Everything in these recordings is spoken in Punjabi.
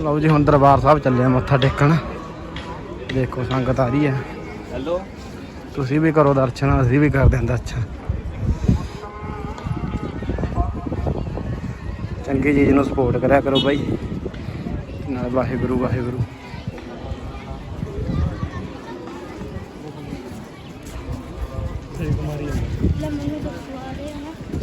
ਲਓ ਜੀ ਹੁਣ ਦਰਬਾਰ ਸਾਹਿਬ ਚੱਲੇ ਆ ਮੱਥਾ ਟੇਕਣ। ਦੇਖੋ ਸੰਗਤ ਆ ਰਹੀ ਹੈ। ਹੈਲੋ। ਤੁਸੀਂ ਵੀ ਕਰੋ ਦਰਸ਼ਨ ਅਸੀਂ ਵੀ ਕਰਦੇ ਹਾਂ ਦਰਸ਼ਨ। ਚੰਗੀ ਚੀਜ਼ ਨੂੰ ਸਪੋਰਟ ਕਰਿਆ ਕਰੋ ਬਾਈ। ਨਾਲ ਵਾਹਿਗੁਰੂ ਵਾਹਿਗੁਰੂ। ਲੈ ਮੈਨੂੰ ਦਿਖਵਾ ਰਹੇ ਨਾ।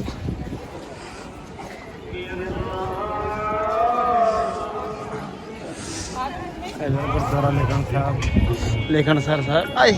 ਗੁਰਦੁਆਰਾ ਲੇਖਣ ਸਾਹਿਬ। ਲੇਖਣ ਸਰ ਸਾਹਿਬ ਆਏ।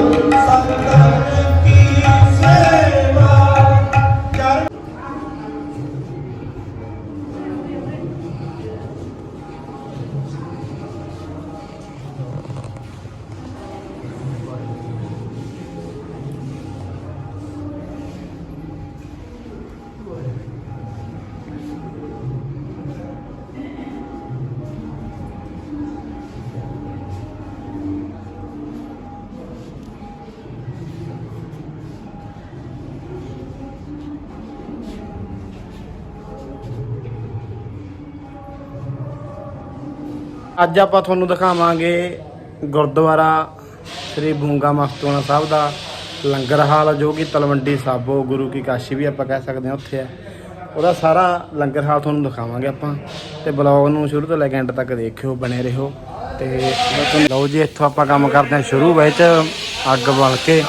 Sangha. ਅੱਜ ਆਪਾਂ ਤੁਹਾਨੂੰ ਦਿਖਾਵਾਂਗੇ ਗੁਰਦੁਆਰਾ ਸ੍ਰੀ ਬੂੰਗਾ ਮਖਤੂਣਾ ਸਾਹਿਬ ਦਾ ਲੰਗਰ ਹਾਲ, ਜੋ ਕਿ ਤਲਵੰਡੀ ਸਾਬੋ ਗੁਰੂ ਕੀ ਕਾਸ਼ੀ ਵੀ ਆਪਾਂ ਕਹਿ ਸਕਦੇ ਹਾਂ ਉੱਥੇ ਹੈ। ਉਹਦਾ ਸਾਰਾ ਲੰਗਰ ਹਾਲ ਤੁਹਾਨੂੰ ਦਿਖਾਵਾਂਗੇ ਆਪਾਂ ਤੇ ਬਲੌਗ ਨੂੰ ਸ਼ੁਰੂ ਤੋਂ ਲੈ ਕੇ ਐਂਡ ਤੱਕ ਦੇਖਿਓ, ਬਣੇ ਰਹੋ। ਤੇ ਲਓ ਜੀ, ਇੱਥੋਂ ਆਪਾਂ ਕੰਮ ਕਰਦੇ ਹਾਂ ਸ਼ੁਰੂ ਵਿੱਚ, ਅੱਗ ਬਲ ਕੇ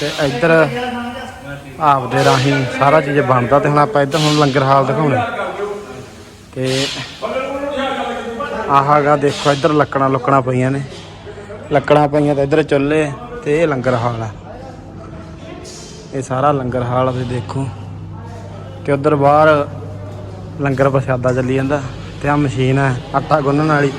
ਤੇ ਇੱਧਰ ਆਪਦੇ ਰਾਹੀਂ ਸਾਰਾ ਚੀਜ਼ ਬਣਦਾ ਤੇ ਹੁਣ ਆਪਾਂ ਇੱਧਰ ਹੁਣ ਲੰਗਰ ਹਾਲ ਦਿਖਾਉਣਾ। ਤੇ ਆਹਾਗਾ ਦੇਖੋ, ਇੱਧਰ ਲੱਕੜਾਂ ਲੁੱਕੜਾਂ ਪਈਆਂ ਨੇ। ਲੱਕੜਾਂ ਪਈਆਂ ਤੇ ਇੱਧਰ ਚੁੱਲ੍ਹੇ ਤੇ ਇਹ ਲੰਗਰ ਹਾਲ ਆ। ਇਹ ਸਾਰਾ ਲੰਗਰ ਹਾਲ ਤੁਸੀਂ ਦੇਖੋ। ਤੇ ਉੱਧਰ ਬਾਹਰ ਲੰਗਰ ਪ੍ਰਸ਼ਾਦਾ ਚੱਲੀ ਜਾਂਦਾ ਤੇ ਆ ਮਸ਼ੀਨ ਹੈ ਆਟਾ ਗੁੰਨਣ ਵਾਲੀ।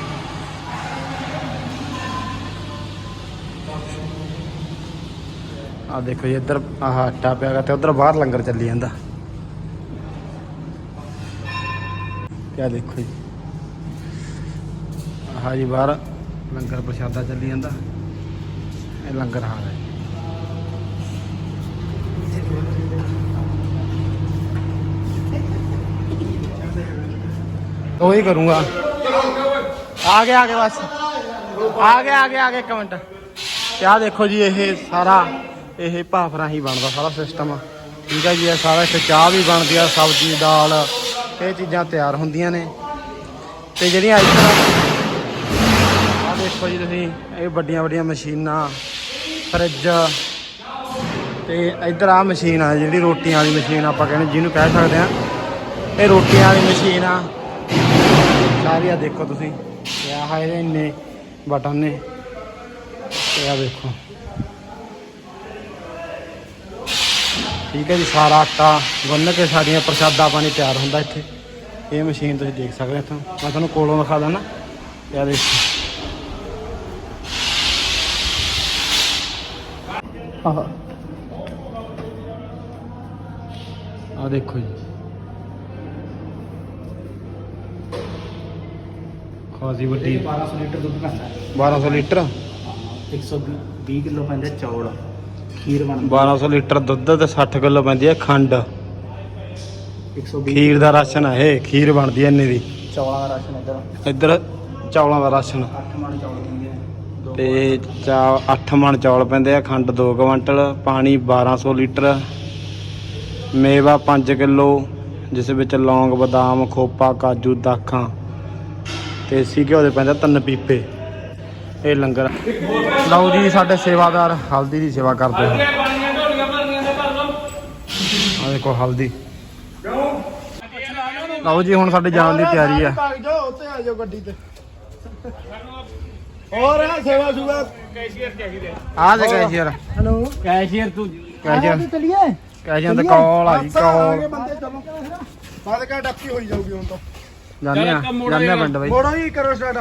ਆ ਦੇਖੋ ਜੀ, ਇੱਧਰ ਆਹ ਆਟਾ ਪਿਆਗਾ ਤੇ ਉਧਰ ਬਾਹਰ ਲੰਗਰ ਚੱਲੀ ਜਾਂਦਾ। ਕਿਆ ਦੇਖੋ ਜੀ। ਆਹ ਜੀ ਬਾਹਰ ਲੰਗਰ ਪ੍ਰਸ਼ਾਦਾ ਚੱਲੀ ਜਾਂਦਾ। ਇਹ ਲੰਗਰ ਹਾਲ ਹੈ। ਉਹੀ ਕਰੂੰਗਾ। ਆ ਗਿਆ ਆ ਗਿਆ ਬਸ। ਆ ਗਿਆ ਆ ਗਿਆ ਆ ਗਿਆ, ਇੱਕ ਮਿੰਟ। ਤੇ ਦੇਖੋ ਜੀ, ਇਹ ਸਾਰਾ, ਇਹ ਭਾਫ ਰਾਹੀਂ ਬਣਦਾ ਸਾਰਾ ਸਿਸਟਮ ਠੀਕ ਹੈ ਜੀ, ਇਹ ਸਾਰਾ ਇੱਥੇ ਚਾਹ ਵੀ ਬਣਦੀ ਆ, ਸਬਜ਼ੀ, ਦਾਲ, ਇਹ ਚੀਜ਼ਾਂ ਤਿਆਰ ਹੁੰਦੀਆਂ ਨੇ। ਤੇ ਜਿਹੜੀਆਂ ਇੱਧਰ ਆ ਦੇਖੋ ਜੀ ਤੁਸੀਂ, ਇਹ ਵੱਡੀਆਂ ਵੱਡੀਆਂ ਮਸ਼ੀਨਾਂ, ਫਰਿੱਜ ਤੇ ਇੱਧਰ ਆ ਮਸ਼ੀਨ ਆ, ਜਿਹੜੀ ਰੋਟੀਆਂ ਵਾਲੀ ਮਸ਼ੀਨ ਆਪਾਂ ਕਹਿੰਦੇ, ਜਿਹਨੂੰ ਕਹਿ ਸਕਦੇ ਆ ਇਹ ਰੋਟੀਆਂ ਵਾਲੀ ਮਸ਼ੀਨ ਆ। ਸਾਰੀ ਆ ਦੇਖੋ ਤੁਸੀਂ, ਤੇ ਆਹ ਇਹਦੇ ਇੰਨੇ ਬਟਨ ਨੇ। ਤੇ ਆ ਦੇਖੋ। ਠੀਕ ਹੈ ਜੀ, ਸਾਰਾ ਆਟਾ ਗੁੰਨ ਕੇ ਸਾਡੀਆਂ ਪ੍ਰਸ਼ਾਦਾ ਪਾਣੀ ਤਿਆਰ ਹੁੰਦਾ ਇੱਥੇ। ਇਹ ਮਸ਼ੀਨ ਤੁਸੀਂ ਦੇਖ ਸਕਦੇ ਹੋ ਇੱਥੋਂ। ਮੈਂ ਤੁਹਾਨੂੰ ਕੋਲੋਂ ਦਿਖਾ ਦਾਂ ਨਾ ਤੇ ਦੇਖੋ। ਆਹ। ਆ ਦੇਖੋ ਜੀ। ਖਾਸੀ ਵੱਡੀ। 1200 ਲੀਟਰ ਦੁੱਧ ਪੈਂਦਾ 1200 ਲੀਟਰ? 120 ਕਿਲੋ ਪੈਂਦਾ ਚੌਲ। ਖੀਰ ਬਣਦਾ 1200 ਲੀਟਰ ਦੁੱਧ ਤੇ 60 ਕਿਲੋ ਪੈਂਦੀ ਹੈ ਖੰਡ। 120 ਖੀਰ ਦਾ ਰਾਸ਼ਨ ਹੈ ਇਹ ਖੀਰ ਬਣਦੀ ਹੈ ਇੰਨੇ ਦੀ। ਚੌਲਾਂ ਦਾ ਰਾਸ਼ਨ ਇੱਧਰ। ਇੱਧਰ ਚੌਲਾਂ ਦਾ ਰਾਸ਼ਨ। 8 ਮਣ ਚੌਲ ਦਿੰਦੇ ਆ। ਤੇ ਚਾ 8 ਮਣ ਚੌਲ ਪੈਂਦੇ ਆ, ਖੰਡ 2 ਕੁਇੰਟਲ, ਪਾਣੀ 1200 ਲੀਟਰ, ਮੇਵਾ 5 ਕਿਲੋ, ਜਿਸ ਵਿੱਚ ਲੌਂਗ, ਬਦਾਮ, ਖੋਪਾ, ਕਾਜੂ, ਦਾਖਾਂ ਤੇ ਸੀ ਘਿਓ ਦੇ ਪੈਂਦੇ ਤਿੰਨ ਪੀਪੇ। ਇਹ ਲੰਗਰ ਲਓ ਜੀ, ਸਾਡੇ ਸੇਵਾਦਾਰ ਹਲਦੀ ਦੀ ਸੇਵਾ ਕਰਦੇ ਆ। ਆ ਦੇਖੋ ਹਲਦੀ। ਲਓ ਜੀ, ਹੁਣ ਸਾਡੇ ਜਾਣ ਦੀ ਤਿਆਰੀ ਆ। ਉੱਥੇ ਆ ਜਾਓ ਗੱਡੀ ਤੇ। ਹੋਰ ਹੈ ਸੇਵਾ ਸੁਗਾ ਆ ਦੇ ਕੈਸ਼ੀਅਰ। ਹੈਲੋ। ਕੈਸ਼ੀਅਰ ਤੂੰ। ਕੈਸ਼ੀਅਰ। ਚਲਿਏ? ਕੈਸ਼ੀਅਰ ਤੇ ਕਾਲ ਆ ਜੀ ਕਾਲ ਬੰਦੇ ਕਾ ਡੱਕੀ ਹੋਈ ਜਾਊਗੀ ਹੁਣ ਤਾਂ ਜਾਂਦੇ ਆ ਆ ਪਿੰਡ ਬਾਈ। ਮੋੜੋ ਹੀ ਕਰੋ ਸਟਾਰਟ